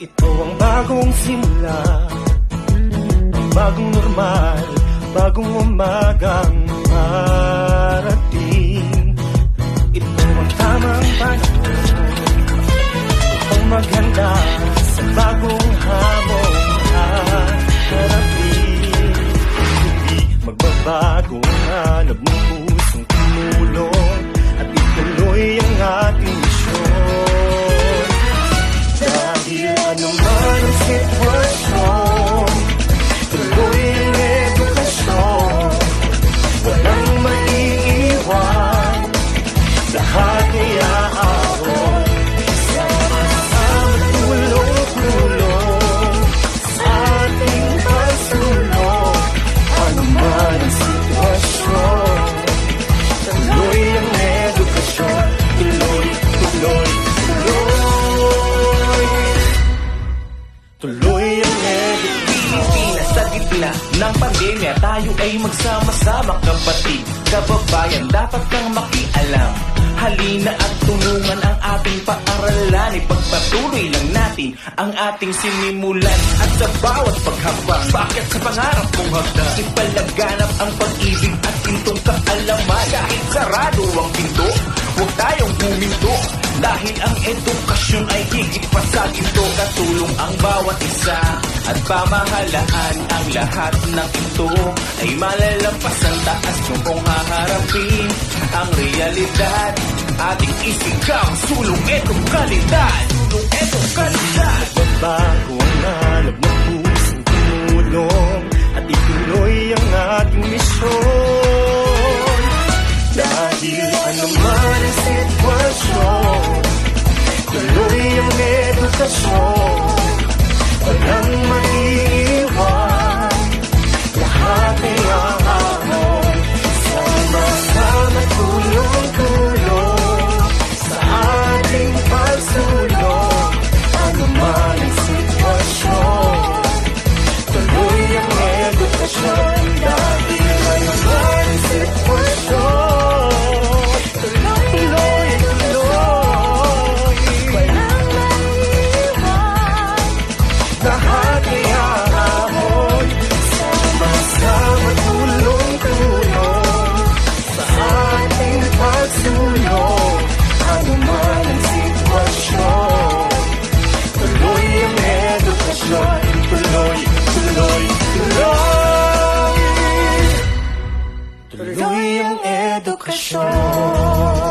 Ito ang bagong simula. Bagong normal Bagong umagang dahil anuman Tuloy ang edukasyon. Pilipinas sa gitna ng pandemya Tayo ay magsama-sama kapatid. Kababayan, dapat kang makialam. Halina at tulungan ang ating paaralan. Ipagpatuloy lang natin ang ating sinimulan. At sa bawat paghapang, bakit sa pangarap mong hagdan? Ipalaganap ang pag-ibig at pintong kaalaman. Kahit sarado ang pinto, huwag tayong huminto Dahil ang edukasyon ay higit pa sa ginto Katulong ang bawat isa. At pamahalaan ang lahat ng ito. Ay malalampas ang taas kung kung haharapin ang realidad. Ating isigaw, sulong etong kalidad Sulong etong kalidad edukasyon Tuloy ang edukasyon